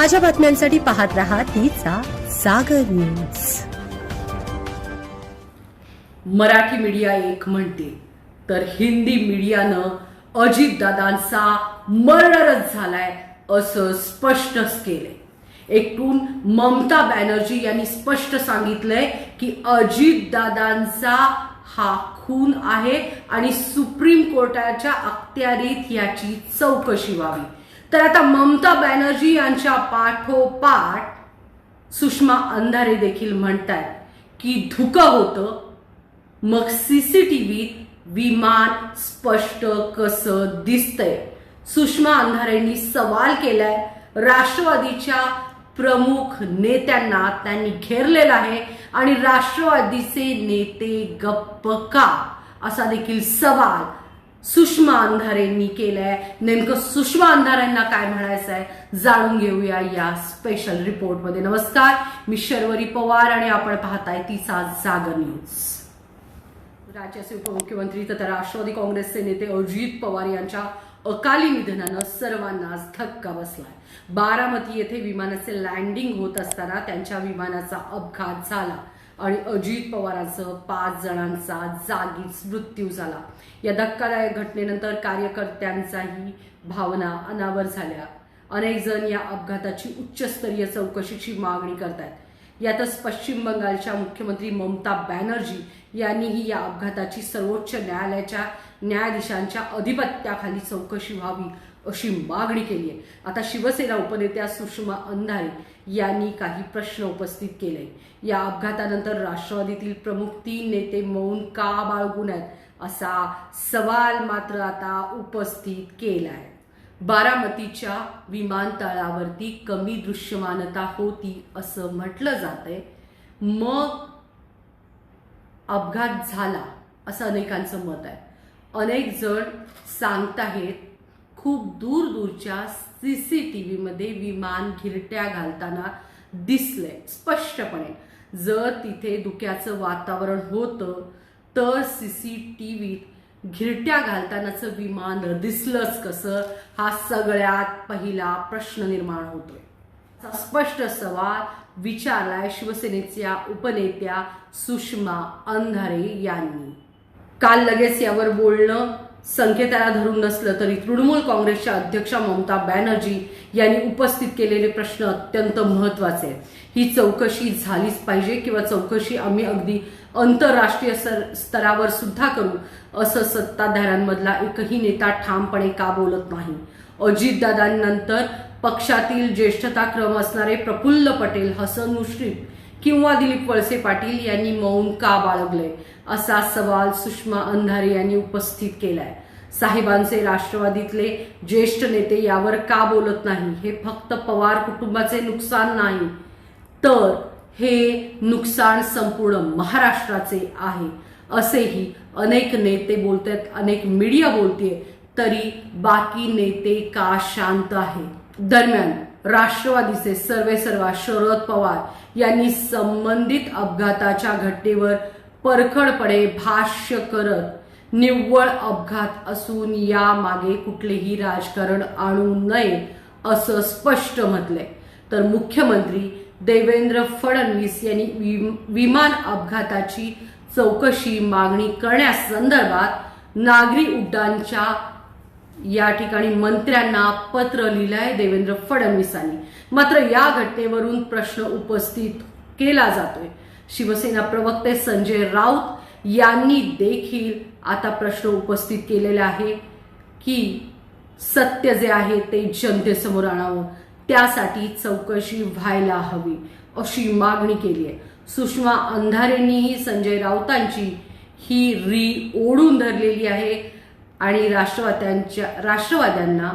ताज्या बातम्यांसाठी पाहत रहा तिचा सागर न्यूज. मराठी मीडिया एक म्हणते तर हिंदी मीडियानं अजितदादांचा मर्डरच झालाय असं स्पष्टच केलंय. एकूण ममता बॅनर्जी यांनी स्पष्ट सांगितलंय की अजितदादांचा हा खून आहे आणि सुप्रीम कोर्टाच्या अखत्यारीत याची चौकशी व्हावी. तर आता ममता बॅनर्जी यांच्या पाठोपाठ सुषमा अंधारे देखील म्हणतायत की धुकं होतं. मग सीसीटीव्हीत विमान स्पष्ट कसं दिसतंय? सुषमा अंधारेंनी सवाल केलाय. राष्ट्रवादीच्या प्रमुख नेत्यांना त्यांनी घेरलेला आहे आणि राष्ट्रवादीचे नेते गप्प का? असा देखील सवाल सुषमा अंधारेंनी केलाय. नेमकं सुषमा अंधारेंना काय म्हणायचं आहे जाणून घेऊया या स्पेशल रिपोर्टमध्ये नमस्कार मी शर्वरी पवार आणि आपण पाहताय तिचा जागर न्यूज राज्याचे उपमुख्यमंत्री तथा राष्ट्रवादी काँग्रेसचे नेते अजित पवार यांच्या अकाली निधनानं सर्वांनाच धक्का बसलाय. बारामती येथे विमानाचे लँडिंग होत असताना त्यांच्या विमानाचा अपघात झाला. आणि अजित पवारांसह पाच जणांचा जागीच मृत्यू झाला. या धक्कादायक घटनेनंतर कार्यकर्त्यांचाही भावना अनावर झाल्या. अनेक जण या अपघाताची उच्चस्तरीय चौकशीची मागणी करतायत. यातच पश्चिम बंगालच्या मुख्यमंत्री ममता बॅनर्जी यांनीही या अपघाताची सर्वोच्च न्यायालयाच्या न्यायाधीशांच्या अधिपत्याखाली चौकशी व्हावी अशी मागणी केली आहे. आता शिवसेना उपनेत्या सुषमा अंधारे यांनी काही प्रश्न उपस्थित केले. या अपघातानंतर राष्ट्रवादीतील प्रमुख तीन नेते मौन का बाळगून आहेत असा सवाल मात्र आता उपस्थित केला आहे बारामतीच्या विमानतळावरती कमी दृश्यमानता होती असं म्हटलं जातंय. मग अपघात झाला असं अनेकांचं मत आहे. अनेक जण सांगताहेत खूप दूर दूरच्या सी सी टी व्हीमध्ये विमान घिरट्या घालताना दिसलंय स्पष्टपणे. जर तिथे धुक्याचं वातावरण होतं तर सीसीटीव्हीत घिरट्या घालतानाचं विमान दिसलंच कसं हा सगळ्यात पहिला प्रश्न निर्माण होतोय. स्पष्ट सवाल विचारलाय शिवसेनेच्या उपनेत्या सुषमा अंधारे यांनी. काल लगेच यावर बोलणं संकेताला धरून नसलं तरी तृणमूल काँग्रेसच्या अध्यक्षा ममता बॅनर्जी यांनी उपस्थित केलेले प्रश्न अत्यंत महत्त्वाचे ही चौकशी झालीच पाहिजे किंवा चौकशी आम्ही अगदी आंतरराष्ट्रीय स्तरावर सुद्धा करू असं सत्ताधाऱ्यांमधला एकही नेता ठामपणे का बोलत नाही? अजितदादांनंतर पक्षातील ज्येष्ठताक्रम असणारे प्रफुल्ल पटेल हसन मुश्रीफ किंवा दिलीप वळसे पाटील यांनी मौन का बाळगलंय? असा सवाल सुषमा अंधारे यांनी उपस्थित केलाय. साहेबांचे राष्ट्रवादीतले ज्येष्ठ नेते यावर का बोलत नाही? हे फक्त पवार कुटुंबाचे नुकसान नाही. तर हे नुकसान संपूर्ण महाराष्ट्राचे आहे. असेही अनेक नेते बोलतात अनेक मीडिया बोलतेय तरी बाकी नेते का शांत आहे दरम्यान राष्ट्रवादीचे सर्वे सर्वा शरद पवार यांनी संबंधित अपघाताच्या घटनेवर परखडपणे भाष्य करत निव्वळ अपघात असून यामागे कुठलेही राजकारण आणू नये असं स्पष्ट म्हटलंय. तर मुख्यमंत्री देवेंद्र फडणवीस यांनी विमान अपघाताची चौकशी मागणी करण्यासंदर्भात नागरी उड्डाणच्या या ठिकाणी मंत्र्यांना पत्र लिहिलंय देवेंद्र फडणवीसांनी. मात्र या घटनेवरून प्रश्न उपस्थित केला जातोय. शिवसेना प्रवक्ते संजय राऊत यांनी देखील आता प्रश्न उपस्थित केलेला आहे की सत्य जे आहे ते जनतेसमोर आणावं. त्यासाठी चौकशी व्हायला हवी अशी मागणी केली आहे. सुषमा अंधारेंनीही संजय राऊतांची ही री ओढून धरलेली आहे. आणि राष्ट्रवाद्यांच्या राष्ट्रवाद्यांना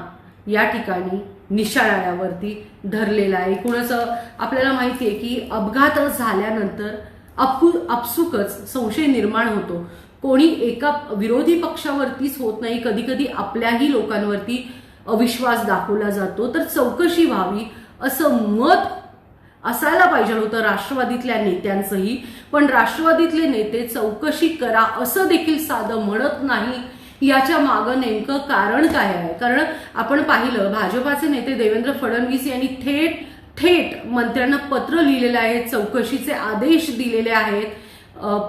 या ठिकाणी निशाण्यावरती धरलेला आहे. एकूणच आपल्याला माहिती आहे की अपघात झाल्यानंतर अपू अपसुकच संशय निर्माण होतो. कोणी एका विरोधी पक्षावरतीच होत नाही. कधी कधी आपल्याही लोकांवरती अविश्वास दाखवला जातो. तर चौकशी व्हावी असं मत असायला पाहिजे होतं राष्ट्रवादीतल्या नेत्यांचंही. पण राष्ट्रवादीतले नेते चौकशी करा असं देखील साधं म्हणत नाही याच्या मागं नेमकं कारण काय आहे? कारण आपण पाहिलं भाजपाचे नेते देवेंद्र फडणवीस यांनी थेट थेट मंत्र्यांना पत्र लिहिलेलं आहे चौकशीचे आदेश दिलेले आहेत.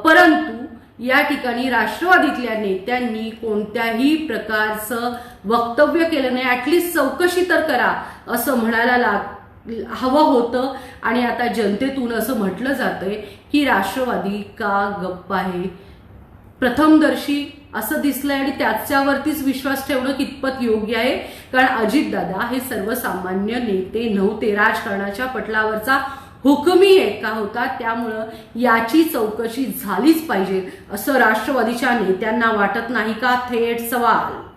परंतु या ठिकाणी राष्ट्रवादीतल्या नेत्यांनी कोणत्याही प्रकारचं वक्तव्य केलं नाही. ॲटलिस्ट चौकशी तर करा असं म्हणायला लाग हवं होतं. आणि आता जनतेतून असं म्हटलं जातंय की राष्ट्रवादी का गप्प आहे? प्रथमदर्शी असं दिसलंय आणि त्याच्यावरतीच विश्वास ठेवणं कितपत योग्य आहे? कारण अजितदादा हे सर्वसामान्य नेते नव्हते. राजकारणाच्या पटलावरचा हुकमी एका होता. त्यामुळं याची चौकशी झालीच पाहिजे असं राष्ट्रवादीच्या नेत्यांना वाटत नाही का? थेट सवाल.